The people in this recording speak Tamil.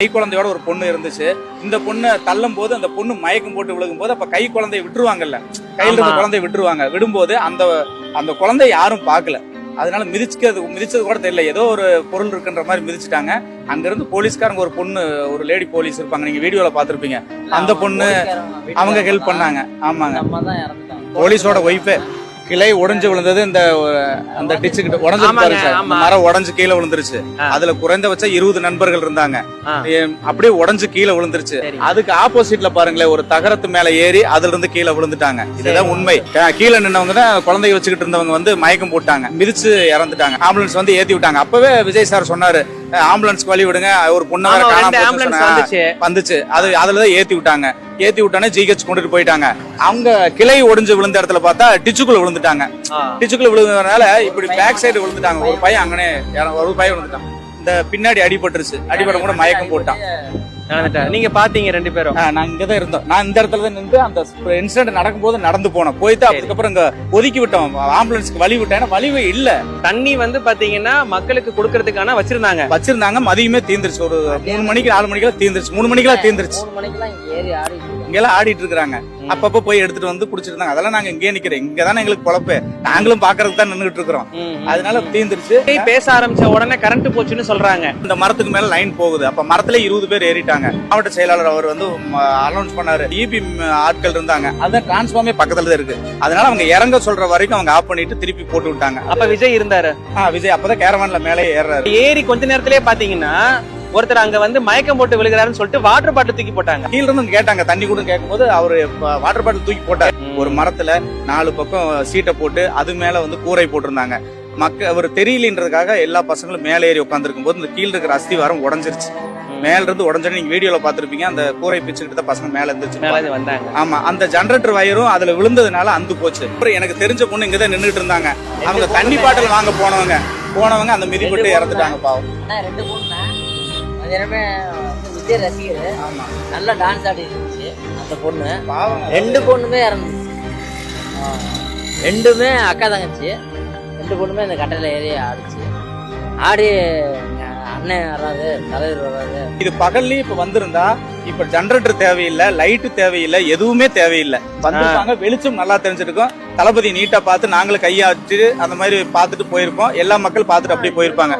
கை குழந்தையோட ஒரு பொண்ணு இருந்துச்சு. இந்த பொண்ணை தள்ளும் போது அந்த பொண்ணு மயக்கம் போட்டு விழுகும் போது அப்ப கை குழந்தைய விட்டுருவாங்கல்ல. கையில இருந்த. குழந்தைய விட்டுருவாங்க. விடும்போது அந்த அந்த குழந்தை யாரும் பார்க்கல. அதனால மிதிச்சுக்கிறது மிதிச்சது கூட தெரியல. ஏதோ ஒரு பொருள் இருக்குன்ற மாதிரி மிதிச்சிட்டாங்க. அங்க இருந்து போலீஸ்காரங்க ஒரு பொண்ணு ஒரு லேடி போலீஸ் இருப்பாங்க. நீங்க வீடியோல பாத்திருப்பீங்க அந்த பொண்ணு அவங்க ஹெல்ப் பண்ணாங்க. ஆமாங்க. போலீஸோட ஒய்ஃபு. கிளை உடைஞ்சு விழுந்தது இந்த அந்த டிச்சு கிட்ட உடஞ்சு. மரம் உடஞ்சு கீழே விழுந்துருச்சு. அதுல குறைந்தபட்சம் இருபது நண்பர்கள் இருந்தாங்க. அப்படியே உடைஞ்சு கீழே விழுந்துருச்சு. அதுக்கு ஆப்போசிட்ல பாருங்களேன் ஒரு தகரத்து மேல ஏறி அதுல இருந்து கீழே விழுந்துட்டாங்க. இதுதான் உண்மை. கீழே நின்னவங்க தான் குழந்தைய வச்சுக்கிட்டு இருந்தவங்க வந்து மயக்கம் போட்டாங்க. மிதிச்சு இறந்துட்டாங்க. ஆம்புலன்ஸ் வந்து ஏத்தி விட்டாங்க. அப்பவே விஜய் சார் சொன்னாரு அஹ், ஆம்புலன்ஸ்க்கு வழி விடுங்க. ஒரு பொண்ணு வேற காணாம ஆம்புலன்ஸ் வந்துச்சு. அது அதுலதான் ஏத்தி விட்டாங்க. ஏத்தி விட்டானே ஜிஹெச் கொண்டுட்டு போயிட்டாங்க. அவங்க கிளை ஒடிஞ்சு விழுந்த இடத்துல பார்த்தா டிச்சுக்குள்ள விழுந்துட்டாங்க. டிச்சுக்குள்ள விழுந்ததுனால இப்படி பேக் சைடு விழுந்துட்டாங்க. ஒரு பையன் அங்கனே ஒரு பையன் விழுந்துட்டான். இந்த பின்னாடி அடிபட்டுருச்சு. அடிபட கூட மயக்கம் போட்டான். நடந்துட்டாரு. நீங்க பாத்தீங்க ரெண்டு பேரும்? நான் இங்க தான் இருந்தோம். நான் இந்த இடத்துல தான் நின்று அந்த இன்சிடென்ட் நடக்கும்போது நடந்து போனேன் போயிட்டு. அதுக்கப்புறம் இங்க ஒதுக்கி விட்டோம். ஆம்புலன்ஸ்க்கு வழி விட்டேன். வழிவே இல்ல. தண்ணி வந்து பாத்தீங்கன்னா மக்களுக்கு கொடுக்கறதுக்கான வச்சிருந்தாங்க. வச்சிருந்தாங்க. மதியமே தீந்துருச்சு. ஒரு மூணு மணிக்கு நாலு மணிக்கெல்லாம் தீந்துருச்சு. மூணு மணிக்கெல்லாம் தீந்துருச்சு. மூணு மணிக்கெல்லாம் ஏறி. இங்கெல்லாம் ஆடிட்டு இருக்காங்க அப்பப்ப போய் எடுத்துட்டு வந்து குடிச்சிட்டு இருந்தாங்க. அதெல்லாம் நாங்க இங்கே நிக்கிறோம். இங்க தானே எங்களுக்கு பொழப்பு. நாங்களும் பாக்குறதுக்கு தான் நின்னுட்டு இருக்கிறோம். அதனால தீந்துருச்சு. விஜய் பேச ஆரம்பிச்ச உடனே கரண்ட் போச்சுன்னு சொல்றாங்க. இந்த மரத்துக்கு மேல லைன் போகுது. அப்ப மரத்துல இருபது பேர் ஏறிட்டாங்க. மாவட்ட செயலாளர் அவர் வந்து அனௌன்ஸ் பண்ணாரு. இபி ஆட்கள் இருந்தாங்க. அதான் டிரான்ஸ்ஃபார்மே பக்கத்துல தான் இருக்கு. அதனால அவங்க இறங்க சொல்ற வரைக்கும் அவங்க ஆஃப் பண்ணிட்டு திருப்பி போட்டு விட்டாங்க. அப்ப விஜய் இருந்தாரு. ஆ, விஜய் அப்பதான் கேரவான்ல மேலே ஏறாரு ஏறி கொஞ்ச நேரத்திலே பாத்தீங்கன்னா ஒருத்தர் அங்க வந்து மயக்கம் போட்டு விழுகிறாருன்னு சொல்லிட்டு வாட்டர் பாட்டில் தூக்கி போட்டாங்க. கீழ இருந்து கேட்டாங்க. தண்ணி கூட கேட்கும்போது அவரு வாட்டர் பாட்டில் தூக்கி போட்டார். ஒரு மரத்துல நாலு பக்கம் சீட்டை போட்டு அது மேல வந்து கூரை போட்டிருந்தாங்க. மக்க அவர் தெரியலன்றதுக்காக எல்லா பசங்களும் மேலே ஏறி உட்காந்துருக்கும் போது இந்த கீழ இருக்கிற அஸ்திவாரம் உடஞ்சிருச்சு. மேல இருந்து உடஞ்சோன்னு நீங்க வீடியோல பாத்திருப்பீங்க அந்த கூரை பிச்சுக்கிட்டு தான் பசங்க மேல இருந்துச்சு மேல வந்தாங்க. ஆமா. அந்த ஜெனரேட்டர் வயரும் அதுல விழுந்ததுனால அந்து போச்சு. அப்புறம் எனக்கு தெரிஞ்ச பொண்ணு இங்க தான் நின்னுட்டு இருந்தாங்க அவங்க தண்ணி பாட்டில் வாங்க போனவங்க. போனவங்க அந்த மிதிப்பட்டு இறந்துட்டாங்க பாவம். வந்து விஜய் ரசிகர். நல்லா டான்ஸ் ஆடி இருந்துச்சு அந்த பொண்ணு. ரெண்டு பொண்ணுமே இறந்துச்சு. ரெண்டுமே அக்கா தங்கச்சி. ரெண்டு பொண்ணுமே இந்த கட்டையில ஏறி ஆடிச்சு. ஆடி அண்ணன் வராது தலைவர் வராது இது பகல்லயும் இப்ப வந்திருந்தா இப்ப ஜெனரேட்டர் தேவையில்லை லைட் தேவையில்லை எதுவுமே தேவையில்லை. வந்திருக்காங்க வெளிச்சம் நல்லா தெரிஞ்சிருக்கும். தளபதி நீட்டா பார்த்து நாங்களும் கையாச்சு அந்த மாதிரி பார்த்துட்டு போயிருப்போம். எல்லா மக்கள் பார்த்துட்டு அப்படியே போயிருப்பாங்க.